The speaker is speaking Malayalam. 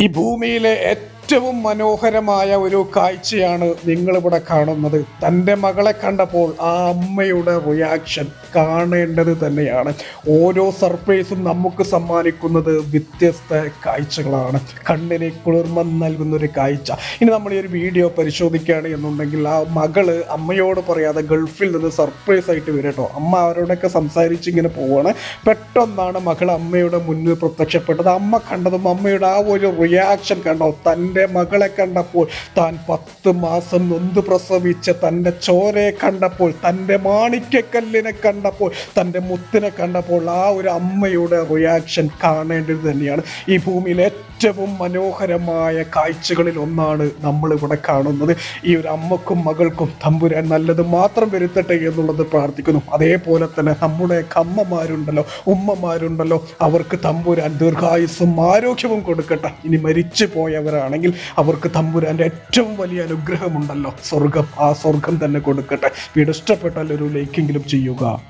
ഈ ഭൂമിയിലെ ഏറ്റവും മനോഹരമായ ഒരു കാഴ്ചയാണ് നിങ്ങളിവിടെ കാണുന്നത്. തന്റെ മകളെ കണ്ടപ്പോൾ ആ അമ്മയുടെ റിയാക്ഷൻ കാണേണ്ടത് തന്നെയാണ്. ഓരോ സർപ്രൈസും നമുക്ക് സമ്മാനിക്കുന്നത് വ്യത്യസ്ത കാഴ്ചകളാണ്. കണ്ണിന് കുളിർമ നൽകുന്നൊരു കാഴ്ച. ഇനി നമ്മൾ ഈ ഒരു വീഡിയോ പരിശോധിക്കുകയാണ് എന്നുണ്ടെങ്കിൽ ആ മകൾ അമ്മയോട് പറയാതെ ഗൾഫിൽ നിന്ന് സർപ്രൈസ് ആയിട്ട് വരട്ടോ അമ്മ അവരോടൊക്കെ സംസാരിച്ച് ഇങ്ങനെ പോവാണ്. പെട്ടെന്നാണ് മകൾ അമ്മയുടെ മുന്നിൽ പ്രത്യക്ഷപ്പെട്ടത്. അമ്മ കണ്ടതും അമ്മയുടെ ആ ഒരു റിയാക്ഷൻ കണ്ടോ? തന്റെ മകളെ കണ്ടപ്പോൾ താൻ പത്ത് മാസം നൊന്ത് പ്രസവിച്ച തന്റെ ചോരയെ കണ്ടപ്പോൾ തന്റെ മാണിക്യക്കല്ലിനെ കണ്ടപ്പോൾ തന്റെ മുത്തിനെ കണ്ടപ്പോൾ ആ ഒരു അമ്മയുടെ റിയാക്ഷൻ കാണേണ്ടത് തന്നെയാണ്. ഈ ഭൂമിയിൽ ഏറ്റവും മനോഹരമായ കാഴ്ചകളിൽ ഒന്നാണ് നമ്മൾ ഇവിടെ കാണുന്നത്. ഈ ഒരു അമ്മക്കും മകൾക്കും തമ്പുരാൻ നല്ലത് മാത്രം വരുത്തട്ടെ എന്നുള്ളത് പ്രാർത്ഥിക്കുന്നു. അതേപോലെ തന്നെ നമ്മുടെ അമ്മമാരുണ്ടല്ലോ ഉമ്മമാരുണ്ടല്ലോ അവർക്ക് തമ്പുരാൻ ദീർഘായുസ്സും ആരോഗ്യവും കൊടുക്കട്ടെ. ഇനി മരിച്ചു പോയവരാണെങ്കിൽ അവർക്ക് തമ്പുരാന്റെ ഏറ്റവും വലിയ അനുഗ്രഹമുണ്ടല്ലോ. സ്വർഗം ആ സ്വർഗം തന്നെ കൊടുക്കട്ടെ. വീട് ഇഷ്ടപ്പെട്ടാൽ ഒരു ലൈക്കെങ്കിലും ചെയ്യുക.